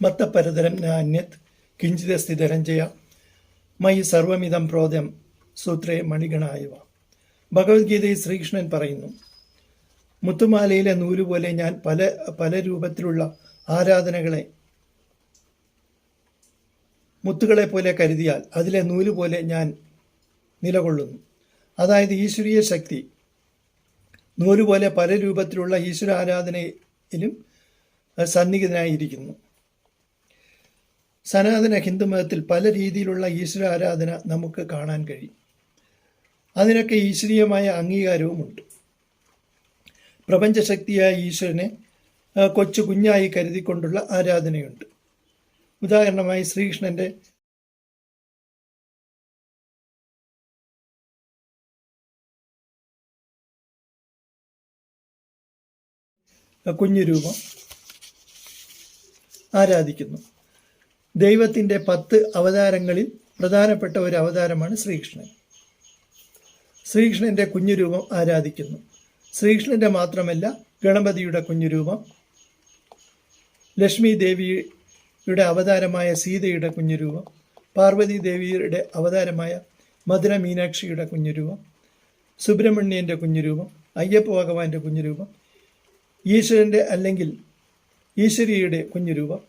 മത്തപരതരം നാന്യത് കിഞ്ചിതസ്തി ധനഞ്ജയ മയി സർവമിതം പ്രോദം സൂത്രേ മണിഗണായവ. ഭഗവത്ഗീതയിൽ ശ്രീകൃഷ്ണൻ പറയുന്നു മുത്തുമാലയിലെ നൂൽ പോലെ ഞാൻ പല പല രൂപത്തിലുള്ള ആരാധനകളെ മുത്തുകളെ പോലെ കരുതിയാൽ അതിലെ നൂൽ പോലെ ഞാൻ നിലകൊള്ളുന്നു. അതായത് ഈശ്വരീയ ശക്തി നൂൽ പോലെ പല രൂപത്തിലുള്ള ഈശ്വര ആരാധനയിലും സന്നിഹിതനായിരിക്കുന്നു. സനാതന ഹിന്ദുമതത്തിൽ പല രീതിയിലുള്ള ഈശ്വര ആരാധന നമുക്ക് കാണാൻ കഴിയും. അതിനൊക്കെ ഈശ്വരീയമായ അംഗീകാരവുമുണ്ട്. പ്രപഞ്ചശക്തിയായ ഈശ്വരനെ കൊച്ചു കുഞ്ഞായി കരുതിക്കൊണ്ടുള്ള ആരാധനയുണ്ട്. ഉദാഹരണമായി ശ്രീകൃഷ്ണന്റെ കുഞ്ഞു രൂപം ആരാധിക്കുന്നു. ദൈവത്തിന്റെ പത്ത് അവതാരങ്ങളിൽ പ്രധാനപ്പെട്ട ഒരു അവതാരമാണ് ശ്രീകൃഷ്ണൻ. ശ്രീകൃഷ്ണന്റെ കുഞ്ഞുരൂപം ആരാധിക്കുന്നു. ശ്രീകൃഷ്ണന്റെ മാത്രമല്ല ഗണപതിയുടെ കുഞ്ഞുരൂപം ലക്ഷ്മി ദേവിയുടെ അവതാരമായ സീതയുടെ കുഞ്ഞുരൂപം പാർവതി ദേവിയുടെ അവതാരമായ മധുര മീനാക്ഷിയുടെ കുഞ്ഞുരൂപം സുബ്രഹ്മണ്യന്റെ കുഞ്ഞുരൂപം അയ്യപ്പ ഭഗവാന്റെ കുഞ്ഞുരൂപം ഈശ്വരന്റെ അല്ലെങ്കിൽ ഈശ്വരിയുടെ കുഞ്ഞുരൂപം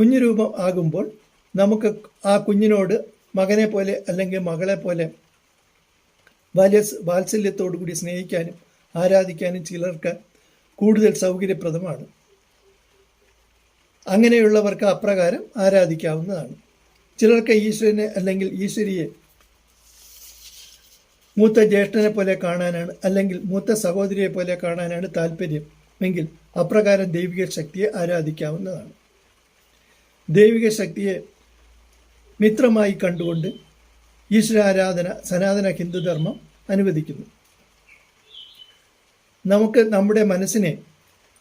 കുഞ്ഞുരൂപം ആകുമ്പോൾ നമുക്ക് ആ കുഞ്ഞിനോട് മകനെ പോലെ അല്ലെങ്കിൽ മകളെ പോലെ വലിയ വാത്സല്യത്തോടു കൂടി സ്നേഹിക്കാനും ആരാധിക്കാനും ചിലർക്ക് കൂടുതൽ സൗകര്യപ്രദമാണ്. അങ്ങനെയുള്ളവർക്ക് അപ്രകാരം ആരാധിക്കാവുന്നതാണ്. ചിലർക്ക് ഈശ്വരനെ അല്ലെങ്കിൽ ഈശ്വരിയെ മൂത്ത ജ്യേഷ്ഠനെ പോലെ കാണാനാണ് അല്ലെങ്കിൽ മൂത്ത സഹോദരിയെ പോലെ കാണാനാണ് താല്പര്യം. എങ്കിൽ അപ്രകാരം ദൈവിക ശക്തിയെ ആരാധിക്കാവുന്നതാണ്. ദൈവിക ശക്തിയെ മിത്രമായി കണ്ടുകൊണ്ട് ഈശ്വരാരാധന സനാതന ഹിന്ദുധർമ്മം അനുവദിക്കുന്നു. നമുക്ക് നമ്മുടെ മനസ്സിനെ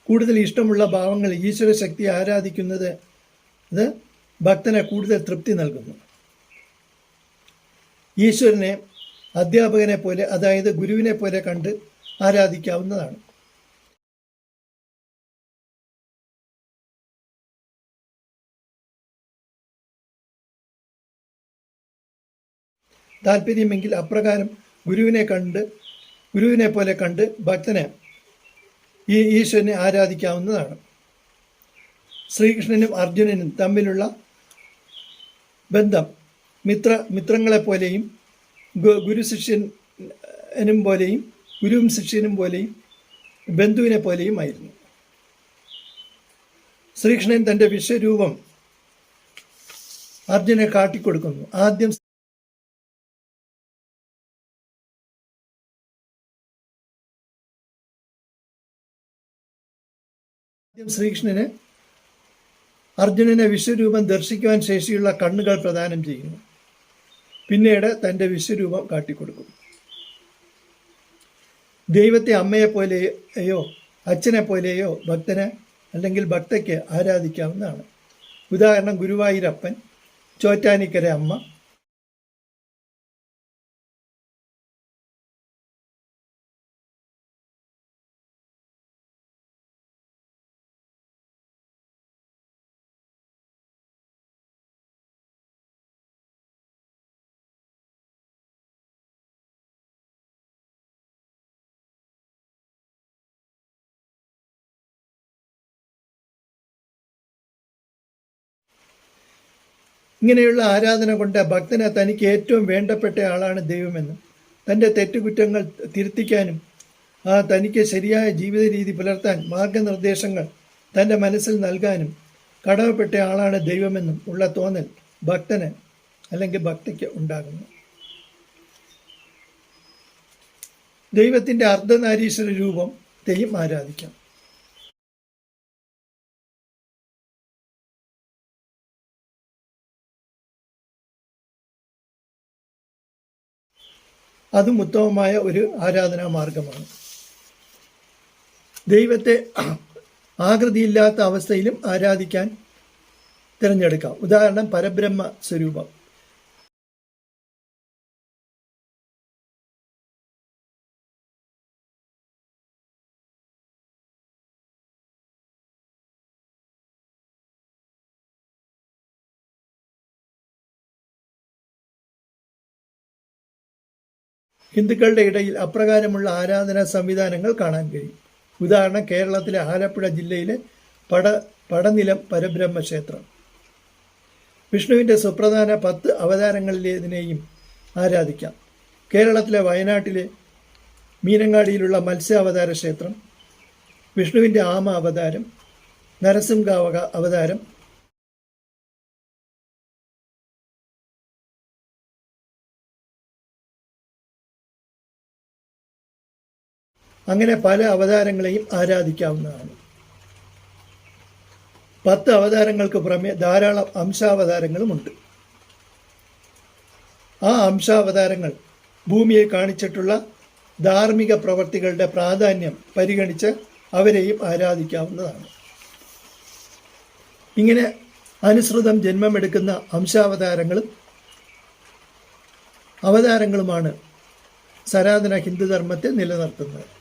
കൂടുതൽ ഇഷ്ടമുള്ള ഭാവങ്ങൾ ഈശ്വര ശക്തി ആരാധിക്കുന്നത് അത് ഭക്തനെ കൂടുതൽ തൃപ്തി നൽകുന്നു. ഈശ്വരനെ അധ്യാപകനെ പോലെ അതായത് ഗുരുവിനെ പോലെ കണ്ട് ആരാധിക്കാവുന്നതാണ്. താല്പര്യമെങ്കിൽ അപ്രകാരം ഗുരുവിനെ കണ്ട് ഗുരുവിനെ പോലെ കണ്ട് ഭക്തനെ ഈ ഈശ്വരനെ ആരാധിക്കാവുന്നതാണ്. ശ്രീകൃഷ്ണനും അർജുനനും തമ്മിലുള്ള ബന്ധം മിത്ര മിത്രങ്ങളെപ്പോലെയും ഗുരു ശിഷ്യനും പോലെയും ഗുരുവും ശിഷ്യനും പോലെയും ബന്ധുവിനെ പോലെയും ആയിരുന്നു. ശ്രീകൃഷ്ണൻ തന്റെ വിശ്വരൂപം അർജുനെ കാട്ടിക്കൊടുക്കുന്നു. ആദ്യം ശ്രീകൃഷ്ണന് അർജുനനെ വിശ്വരൂപം ദർശിക്കുവാൻ ശേഷിയുള്ള കണ്ണുകൾ പ്രദാനം ചെയ്യുന്നു. പിന്നീട് തന്റെ വിശ്വരൂപം കാട്ടിക്കൊടുക്കുന്നു. ദൈവത്തെ അമ്മയെപ്പോലെയോ അച്ഛനെ പോലെയോ ഭക്തന് അല്ലെങ്കിൽ ഭക്തയ്ക്ക് ആരാധിക്കാവുന്നതാണ്. ഉദാഹരണം ഗുരുവായൂരപ്പൻ ചോറ്റാനിക്കര അമ്മ ഇങ്ങനെയുള്ള ആരാധന കൊണ്ട് ഭക്തനെ തനിക്ക് ഏറ്റവും വേണ്ടപ്പെട്ട ആളാണ് ദൈവമെന്നും. തന്റെ തെറ്റുകുറ്റങ്ങൾ തിരുത്തിക്കാനും ആ തനിക്ക് ശരിയായ ജീവിത രീതി പുലർത്താൻ മാർഗനിർദ്ദേശങ്ങൾ തന്റെ മനസ്സിൽ നൽകാനും കടമപ്പെട്ട ആളാണ് ദൈവമെന്നും ഉള്ള തോന്നൽ ഭക്തന് അല്ലെങ്കിൽ ഭക്തിക്ക് ഉണ്ടാകുന്നു. ദൈവത്തിന്റെ അർദ്ധനാരീശ്വര രൂപത്തെയും ആരാധിക്കാം. അതും ഉത്തമമായ ഒരു ആരാധനാ മാർഗമാണ് ദൈവത്തെ ആകൃതിയില്ലാത്ത അവസ്ഥയിലും ആരാധിക്കാൻ തിരഞ്ഞെടുക്കാം. ഉദാഹരണം പരബ്രഹ്മ സ്വരൂപം ഹിന്ദുക്കളുടെ ഇടയിൽ അപ്രകാരമുള്ള ആരാധനാ സംവിധാനങ്ങൾ കാണാൻ കഴിയും. ഉദാഹരണം കേരളത്തിലെ ആലപ്പുഴ ജില്ലയിലെ പട പടനിലം പരബ്രഹ്മ ക്ഷേത്രം വിഷ്ണുവിന്റെ സുപ്രധാന പത്ത് അവതാരങ്ങളിലേതിനെയും ആരാധിക്കാം. കേരളത്തിലെ വയനാട്ടിലെ മീനങ്ങാടിയിലുള്ള മത്സ്യാവതാര ക്ഷേത്രം വിഷ്ണുവിന്റെ ആമ അവതാരം നരസിംഹാവക അവതാരം അങ്ങനെ പല അവതാരങ്ങളെയും ആരാധിക്കാവുന്നതാണ്. പത്ത് അവതാരങ്ങൾക്ക് പുറമെ ധാരാളം അംശാവതാരങ്ങളുമുണ്ട്. ആ അംശാവതാരങ്ങൾ ഭൂമിയെ കാണിച്ചിട്ടുള്ള ധാർമ്മിക പ്രവർത്തികളുടെ പ്രാധാന്യം പരിഗണിച്ച് അവരെയും ആരാധിക്കാവുന്നതാണ്. ഇങ്ങനെ അനുസൃതം ജന്മമെടുക്കുന്ന അംശാവതാരങ്ങളും അവതാരങ്ങളുമാണ് സനാതന ഹിന്ദുധർമ്മത്തെ നിലനിർത്തുന്നത്.